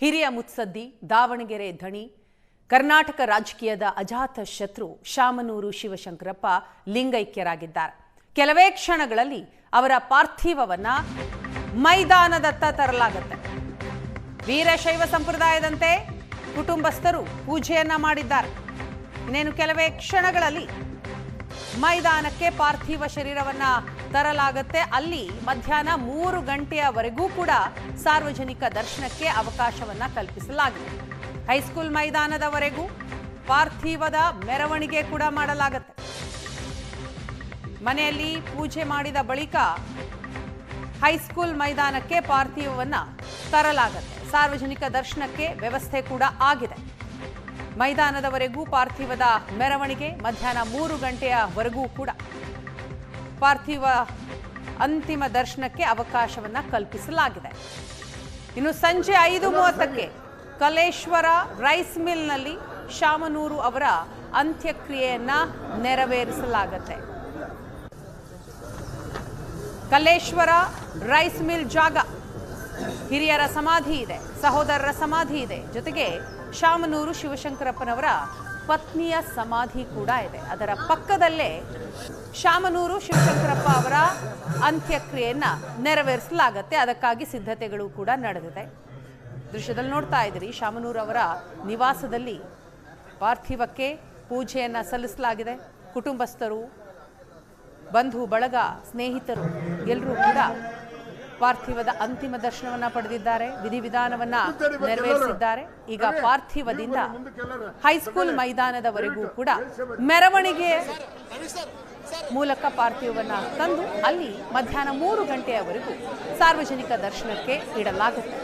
ಹಿರಿಯ ಮುತ್ಸದ್ದಿ, ದಾವಣಗೆರೆ ಧಣಿ, ಕರ್ನಾಟಕ ರಾಜಕೀಯದ ಅಜಾತ ಶತ್ರು ಶಾಮನೂರು ಶಿವಶಂಕರಪ್ಪ ಲಿಂಗೈಕ್ಯರಾಗಿದ್ದಾರೆ. ಕೆಲವೇ ಕ್ಷಣಗಳಲ್ಲಿ ಅವರ ಪಾರ್ಥಿವವನ್ನ ಮೈದಾನದತ್ತ ತರಲಾಗುತ್ತೆ. ವೀರಶೈವ ಸಂಪ್ರದಾಯದಂತೆ ಕುಟುಂಬಸ್ಥರು ಪೂಜೆಯನ್ನ ಮಾಡಿದ್ದಾರೆ. ಇನ್ನೇನು ಕೆಲವೇ ಕ್ಷಣಗಳಲ್ಲಿ ಮೈದಾನಕ್ಕೆ ಪಾರ್ಥಿವ ಶರೀರವನ್ನ ತರಲಾಗುತ್ತೆ. ಅಲ್ಲಿ ಮಧ್ಯಾಹ್ನ ಮೂರು ಗಂಟೆಯವರೆಗೂ ಕೂಡ ಸಾರ್ವಜನಿಕ ದರ್ಶನಕ್ಕೆ ಅವಕಾಶವನ್ನ ಕಲ್ಪಿಸಲಾಗಿದೆ. ಹೈಸ್ಕೂಲ್ ಮೈದಾನದವರೆಗೂ ಪಾರ್ಥಿವದ ಮೆರವಣಿಗೆ ಕೂಡ ಮಾಡಲಾಗುತ್ತೆ. ಮನೆಯಲ್ಲಿ ಪೂಜೆ ಮಾಡಿದ ಬಳಿಕ ಹೈಸ್ಕೂಲ್ ಮೈದಾನಕ್ಕೆ ಪಾರ್ಥಿವವನ್ನು ತರಲಾಗುತ್ತೆ. ಸಾರ್ವಜನಿಕ ದರ್ಶನಕ್ಕೆ ವ್ಯವಸ್ಥೆ ಕೂಡ ಆಗಿದೆ. ಮೈದಾನದವರೆಗೂ ಪಾರ್ಥಿವದ ಮೆರವಣಿಗೆ ಮಧ್ಯಾಹ್ನ ಮೂರು ಗಂಟೆಯವರೆಗೂ ಕೂಡ. ಪಾರ್ಥಿವ ಅಂತಿಮ ದರ್ಶನಕ್ಕೆ ಅವಕಾಶವನ್ನ ಕಲ್ಪಿಸಲಾಗಿದೆ. ಇನ್ನು ಸಂಜೆ ಐದು ಮೂವತ್ತಕ್ಕೆ ಕಲೇಶ್ವರ ರೈಸ್ ಮಿಲ್ನಲ್ಲಿ ಶಾಮನೂರು ಅವರ ಅಂತ್ಯಕ್ರಿಯೆಯನ್ನ ನೆರವೇರಿಸಲಾಗುತ್ತೆ. ಕಲೇಶ್ವರ ರೈಸ್ ಮಿಲ್ ಜಾಗ, ಹಿರಿಯರ ಸಮಾಧಿ ಇದೆ, ಸಹೋದರರ ಸಮಾಧಿ ಇದೆ. ಜೊತೆಗೆ ಶಾಮನೂರು ಶಿವಶಂಕರಪ್ಪನವರ ಪತ್ನಿಯ ಸಮಾಧಿ ಕೂಡ ಇದೆ. ಅದರ ಪಕ್ಕದಲ್ಲೇ ಶಾಮನೂರು ಶಿವಶಂಕರಪ್ಪ ಅವರ ಅಂತ್ಯಕ್ರಿಯೆಯನ್ನ ನೆರವೇರಿಸಲಾಗತ್ತೆ. ಅದಕ್ಕಾಗಿ ಸಿದ್ಧತೆಗಳು ಕೂಡ ನಡೆದಿದೆ. ದೃಶ್ಯದಲ್ಲಿ ನೋಡ್ತಾ ಇದ್ದೀರಿ, ಶಾಮನೂರು ಅವರ ನಿವಾಸದಲ್ಲಿ ಪಾರ್ಥಿವಕ್ಕೆ ಪೂಜೆಯನ್ನ ಸಲ್ಲಿಸಲಾಗಿದೆ. ಕುಟುಂಬಸ್ಥರು, ಬಂಧು, ಬಳಗ, ಸ್ನೇಹಿತರು ಎಲ್ಲರೂ ಕೂಡ ಪಾರ್ಥಿವದ ಅಂತಿಮ ದರ್ಶನವನ್ನ ಪಡೆದಿದ್ದಾರೆ ವಿಧಿವಿಧಾನವನ್ನ ನೆರವೇರಿಸಿದ್ದಾರೆ. ಈಗ ಪಾರ್ಥಿವದಿಂದ ಹೈಸ್ಕೂಲ್ ಮೈದಾನದವರೆಗೂ ಕೂಡ ಮೆರವಣಿಗೆ ಮೂಲಕ ಪಾರ್ಥಿವವನ್ನ ತಂದು ಅಲ್ಲಿ ಮಧ್ಯಾಹ್ನ ಮೂರು ಗಂಟೆಯವರೆಗೂ ಸಾರ್ವಜನಿಕ ದರ್ಶನಕ್ಕೆ ಇಡಲಾಗುತ್ತೆ.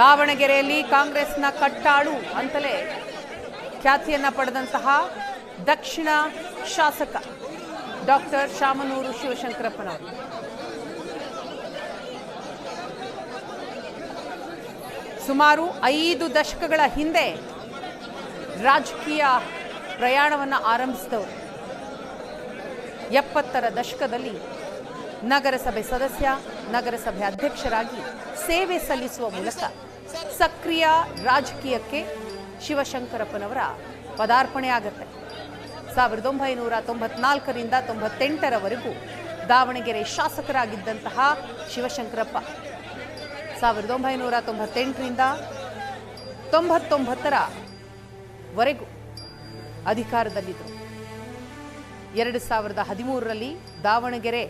ದಾವಣಗೆರೆಯಲ್ಲಿ ಕಾಂಗ್ರೆಸ್ನ ಕಟ್ಟಾಳು ಅಂತಲೇ ಖ್ಯಾತಿಯನ್ನ ಪಡೆದಂತಹ ದಕ್ಷಿಣ ಶಾಸಕ ಡಾಕ್ಟರ್ ಶಾಮನೂರು ಶಿವಶಂಕರಪ್ಪನವರು. ಸುಮಾರು ಐದು ದಶಕಗಳ ಹಿಂದೆ ರಾಜಕೀಯ ಪ್ರಯಾಣವನ್ನು ಆರಂಭಿಸಿದವರು. ಎಪ್ಪತ್ತರ ದಶಕದಲ್ಲಿ ನಗರಸಭೆ ಸದಸ್ಯ, ನಗರಸಭೆ ಅಧ್ಯಕ್ಷರಾಗಿ ಸೇವೆ ಸಲ್ಲಿಸುವ ಮೂಲಕ ಸಕ್ರಿಯ ರಾಜಕೀಯಕ್ಕೆ ಶಿವಶಂಕರಪ್ಪನವರ ಪದಾರ್ಪಣೆ ಆಗತ್ತೆ ಸಾವಿರದ ಒಂಬೈನೂರ ತೊಂಬತ್ನಾಲ್ಕರಿಂದ ತೊಂಬತ್ತೆಂಟರವರೆಗೂ ದಾವಣಗೆರೆ ಶಾಸಕರಾಗಿದ್ದಂತಹ ಶಿವಶಂಕರಪ್ಪ. ಸಾವಿರದ ಒಂಬೈನೂರ ತೊಂಬತ್ತೆಂಟರಿಂದ ತೊಂಬತ್ತೊಂಬತ್ತರ ವರೆಗೂ ಅಧಿಕಾರದಲ್ಲಿದ್ದರು. ಎರಡು ಸಾವಿರದ ಹದಿಮೂರರಲ್ಲಿ ದಾವಣಗೆರೆ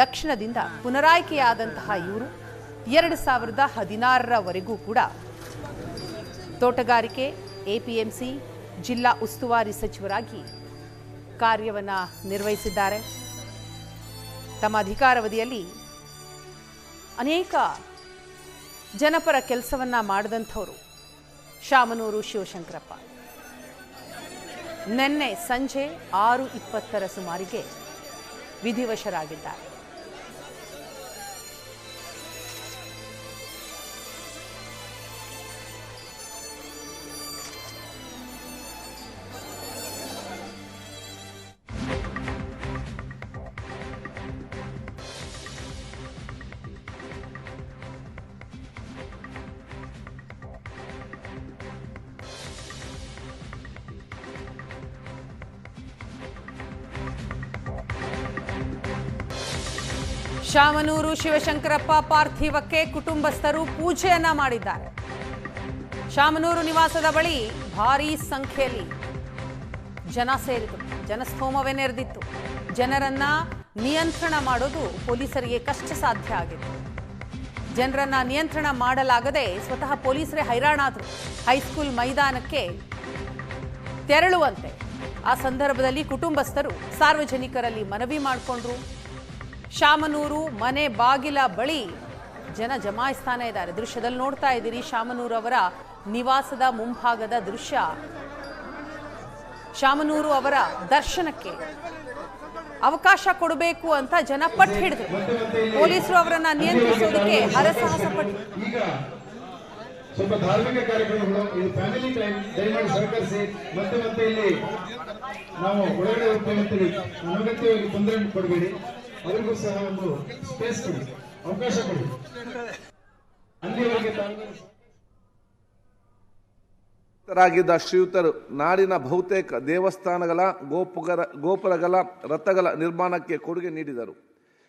ದಕ್ಷಿಣದಿಂದ ಪುನರಾಯ್ಕೆಯಾದಂತಹ ಇವರು ಎರಡು ಸಾವಿರದ ಹದಿನಾರರವರೆಗೂ ಕೂಡ ತೋಟಗಾರಿಕೆ ಎಪಿಎಂಸಿ ಜಿಲ್ಲಾ ಉಸ್ತುವಾರಿ ಸಚಿವರಾಗಿ ಕಾರ್ಯವನ್ನು ನಿರ್ವಹಿಸಿದ್ದಾರೆ. ತಮ್ಮ ಅಧಿಕಾರಾವಧಿಯಲ್ಲಿ ಅನೇಕ ಜನಪರ ಕೆಲಸವನ್ನ ಮಾಡಿದಂಥವರು ಶಾಮನೂರು ಶಿವಶಂಕರಪ್ಪ. ನಿನ್ನೆ ಸಂಜೆ ಆರು ಇಪ್ಪತ್ತರ ಸುಮಾರಿಗೆ ವಿಧಿವಶರಾಗಿದ್ದಾರೆ. ಶಾಮನೂರು ಶಿವಶಂಕರಪ್ಪ ಪಾರ್ಥಿವಕ್ಕೆ ಕುಟುಂಬಸ್ಥರು ಪೂಜೆಯನ್ನ ಮಾಡಿದ್ದಾರೆ. ಶಾಮನೂರು ನಿವಾಸದ ಬಳಿ ಭಾರೀ ಸಂಖ್ಯೆಯಲ್ಲಿ ಜನ ಸೇರಿತು ಜನಸ್ತೋಮವೇ ನೆರೆದಿತ್ತು. ಜನರನ್ನ ನಿಯಂತ್ರಣ ಮಾಡೋದು ಪೊಲೀಸರಿಗೆ ಕಷ್ಟ ಸಾಧ್ಯ ಆಗಿತ್ತು ಜನರನ್ನ ನಿಯಂತ್ರಣ ಮಾಡಲಾಗದೆ ಸ್ವತಃ ಪೊಲೀಸರೇ ಹೈರಾಣಾದರು. ಹೈಸ್ಕೂಲ್ ಮೈದಾನಕ್ಕೆ ತೆರಳುವಂತೆ. ಆ ಸಂದರ್ಭದಲ್ಲಿ ಕುಟುಂಬಸ್ಥರು ಸಾರ್ವಜನಿಕರಲ್ಲಿ ಮನವಿ ಮಾಡಿಕೊಂಡ್ರು. ಶಾಮನೂರು ಮನೆ ಬಾಗಿಲ ಬಳಿ ಜನ ಜಮಾಯಿಸ್ತಾನೆ ಇದ್ದಾರೆ. ದೃಶ್ಯದಲ್ಲಿ ನೋಡ್ತಾ ಇದ್ದೀರಿ ಶಾಮನೂರು ಅವರ ನಿವಾಸದ ಮುಂಭಾಗದ ದೃಶ್ಯ. ಶಾಮನೂರು ಅವರ ದರ್ಶನಕ್ಕೆ ಅವಕಾಶ ಕೊಡಬೇಕು ಅಂತ ಜನ ಪಟ್ಟು ಹಿಡಿದ್ರು. ಪೊಲೀಸರು ಅವರನ್ನ ನಿಯಂತ್ರಿಸೋದಕ್ಕೆ ಹರಸಾಹಸ ಪಟ್ಟು ಸ್ವಲ್ಪ ಧಾರ್ಮಿಕ ಕಾರ್ಯಕ್ರಮಗಳು ಇದು ಫ್ಯಾಮಿಲಿ ಟೈಮ್ ದಯಮಾಡಿ ಸಹಕರಿಸಿ. ಮತ್ತೆ ಮತ್ತೆ ಇಲ್ಲಿ ನಾವು ಒಳಗಡೆ ಹೋಗ್ತೇವೆ ಅಂತೇಳಿ ಅನಗತ್ಯವಾಗಿ ತೊಂದರೆ ಕೊಡಬೇಡಿ ಅವರಿಗೂ ಸಹ ಒಂದು ಸ್ಪೇಸ್ ಕೊಡಿ, ಅವಕಾಶ ಕೊಡಿ. ಅಲ್ಲಿವರೆಗೆ ರಾಗಿದ್ದ ಶ್ರೀಯುತರು, ನಾಡಿನ ಬಹುತೇಕ ದೇವಸ್ಥಾನಗಳ ಗೋಪುರ ಗೋಪುರಗಳ ರಥಗಳ ನಿರ್ಮಾಣಕ್ಕೆ ಕೊಡುಗೆ ನೀಡಿದರು.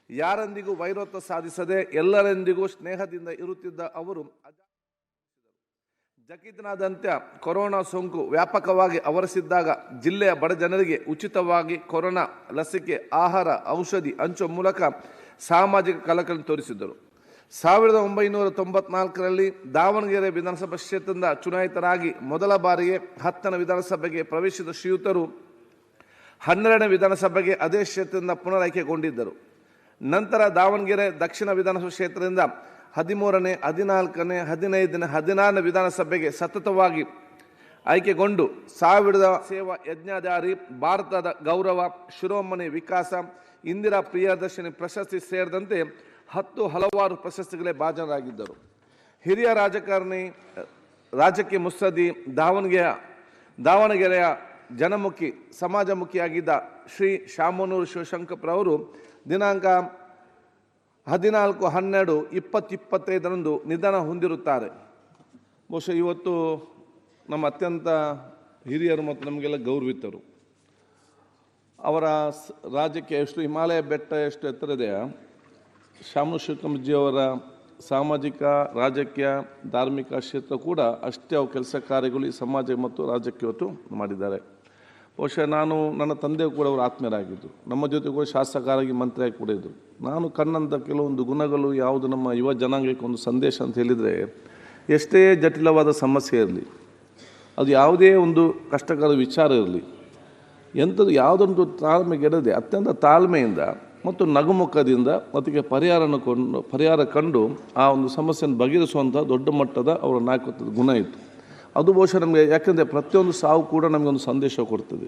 ಯಾರೊಂದಿಗೂ ವೈರತ್ವ ಸಾಧಿಸದೆ ಎಲ್ಲರೊಂದಿಗೂ ಸ್ನೇಹದಿಂದ ಇರುತ್ತಿದ್ದ ಅವರು ಜಗತ್ತಿನಾದ್ಯಂತ ಕೊರೋನಾ ಸೋಂಕು ವ್ಯಾಪಕವಾಗಿ ಆವರಿಸಿದ್ದಾಗ ಜಿಲ್ಲೆಯ ಬಡ ಜನರಿಗೆ ಉಚಿತವಾಗಿ ಕೊರೋನಾ ಲಸಿಕೆ, ಆಹಾರ, ಔಷಧಿ, ಹಂಚುವ ಮೂಲಕ ಸಾಮಾಜಿಕ ಕಳಕಳಿ ತೋರಿಸಿದ್ದರು. ಸಾವಿರದ ಒಂಬೈನೂರ ತೊಂಬತ್ನಾಲ್ಕರಲ್ಲಿ ದಾವಣಗೆರೆ ವಿಧಾನಸಭಾ ಕ್ಷೇತ್ರದಿಂದ ಚುನಾಯಿತರಾಗಿ ಮೊದಲ ಬಾರಿಗೆ ಹತ್ತನೇ ವಿಧಾನಸಭೆಗೆ ಪ್ರವೇಶಿಸಿದ ಶ್ರೀಯುತರು ಹನ್ನೆರಡನೇ ವಿಧಾನಸಭೆಗೆ ಅದೇ ಕ್ಷೇತ್ರದಿಂದ ಪುನರಾಯ್ಕೆಗೊಂಡಿದ್ದರು. ನಂತರ ದಾವಣಗೆರೆ ದಕ್ಷಿಣ ವಿಧಾನಸಭಾ ಕ್ಷೇತ್ರದಿಂದ ಹದಿಮೂರನೇ, ಹದಿನಾಲ್ಕನೇ, ಹದಿನೈದನೇ, ಹದಿನಾರನೇ ವಿಧಾನಸಭೆಗೆ ಸತತವಾಗಿ ಆಯ್ಕೆಗೊಂಡು ಸಾವಿರದ ಸೇವಾ ಯಜ್ಞಾಧಾರಿ ಭಾರತದ ಗೌರವ, ಶಿರೋಮಣಿ ವಿಕಾಸ, ಇಂದಿರಾ ಪ್ರಿಯದರ್ಶಿನಿ ಪ್ರಶಸ್ತಿ ಸೇರಿದಂತೆ ಹತ್ತು ಹಲವಾರು ಪ್ರಶಸ್ತಿಗಳೇ ಭಾಜನರಾಗಿದ್ದರು. ಹಿರಿಯ ರಾಜಕಾರಣಿ, ರಾಜಕೀಯ ಮುಸ್ತದಿ ದಾವಣಗೆರೆಯ ದಾವಣಗೆರೆಯ ಜನಮುಖಿ, ಸಮಾಜಮುಖಿಯಾಗಿದ್ದ ಶ್ರೀ ಶಾಮನೂರು ಶಿವಶಂಕರವರು ದಿನಾಂಕ ಹದಿನಾಲ್ಕು, ಹನ್ನೆರಡು, ಇಪ್ಪತ್ತಿಪ್ಪತ್ತೈದರಂದು ನಿಧನ ಹೊಂದಿರುತ್ತಾರೆ. ಬಹುಶಃ ಇವತ್ತು ನಮ್ಮ ಅತ್ಯಂತ ಹಿರಿಯರು ಮತ್ತು ನಮಗೆಲ್ಲ ಗೌರವಿತರು. ಅವರ ರಾಜ್ಯಕ್ಕೆ ಎಷ್ಟು, ಹಿಮಾಲಯ ಬೆಟ್ಟ ಎಷ್ಟು ಎತ್ತರ ಇದೆ ಶಾಮನು ಶಿವಕಂಜಿಯವರ ಸಾಮಾಜಿಕ, ರಾಜಕೀಯ, ಧಾರ್ಮಿಕ ಕ್ಷೇತ್ರ ಕೂಡ ಅಷ್ಟೇ ಕೆಲಸ ಕಾರ್ಯಗಳು ಈ ಸಮಾಜ ಮತ್ತು ರಾಜ್ಯಕ್ಕೆ ಇವತ್ತು ಮಾಡಿದ್ದಾರೆ. ಬಹುಶಃ ನಾನು ನನ್ನ ತಂದೆ ಕೂಡ ಅವರು ಆತ್ಮೀಯರಾಗಿದ್ದರು. ನಮ್ಮ ಜೊತೆ ಕೂಡ ಶಾಸಕರಾಗಿ ಮಂತ್ರಿಯಾಗಿ ಕೂಡ ಇದ್ದರು. ನಾನು ಕಣ್ಣಂಥ ಕೆಲವೊಂದು ಗುಣಗಳು, ಯಾವುದು ನಮ್ಮ ಯುವ ಜನಾಂಗಕ್ಕೆ ಒಂದು ಸಂದೇಶ ಅಂತ ಹೇಳಿದರೆ, ಎಷ್ಟೇ ಜಟಿಲವಾದ ಸಮಸ್ಯೆ ಇರಲಿ, ಅದು ಯಾವುದೇ ಒಂದು ಕಷ್ಟಕರ ವಿಚಾರ ಇರಲಿ, ಎಂಥದ್ದು ಯಾವುದೊಂದು ತಾಳ್ಮೆಗೆಡದೆ, ಅತ್ಯಂತ ತಾಳ್ಮೆಯಿಂದ ಮತ್ತು ನಗುಮುಖದಿಂದ ಅದಕ್ಕೆ ಪರಿಹಾರನ ಕೊಂಡು, ಪರಿಹಾರ ಕಂಡು ಆ ಒಂದು ಸಮಸ್ಯೆಯನ್ನು ಬಗೆಹರಿಸುವಂಥ ದೊಡ್ಡ ಮಟ್ಟದ ಅವರ ನಾಯಕತ್ವದ ಗುಣ ಇತ್ತು. ಅದು ಬಹುಶಃ ನಮಗೆ ಯಾಕಂದರೆ ಪ್ರತಿಯೊಂದು ಸಾವು ಕೂಡ ನಮಗೆ ಒಂದು ಸಂದೇಶ ಕೊಡ್ತದೆ.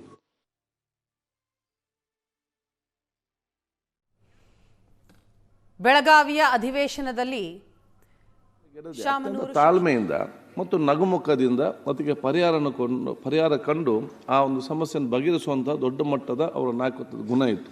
ಬೆಳಗಾವಿಯ ಅಧಿವೇಶನದಲ್ಲಿ ತಾಳ್ಮೆಯಿಂದ ಮತ್ತು ನಗುಮುಖದಿಂದ ಅದಕ್ಕೆ ಪರಿಹಾರನ ಕೊಂಡು ಪರಿಹಾರ ಕಂಡು ಆ ಒಂದು ಸಮಸ್ಯೆಯನ್ನು ಬಗೆಹರಿಸುವಂಥ ದೊಡ್ಡ ಮಟ್ಟದ ಅವರ ನಾಯಕತ್ವದ ಗುಣ ಇತ್ತು.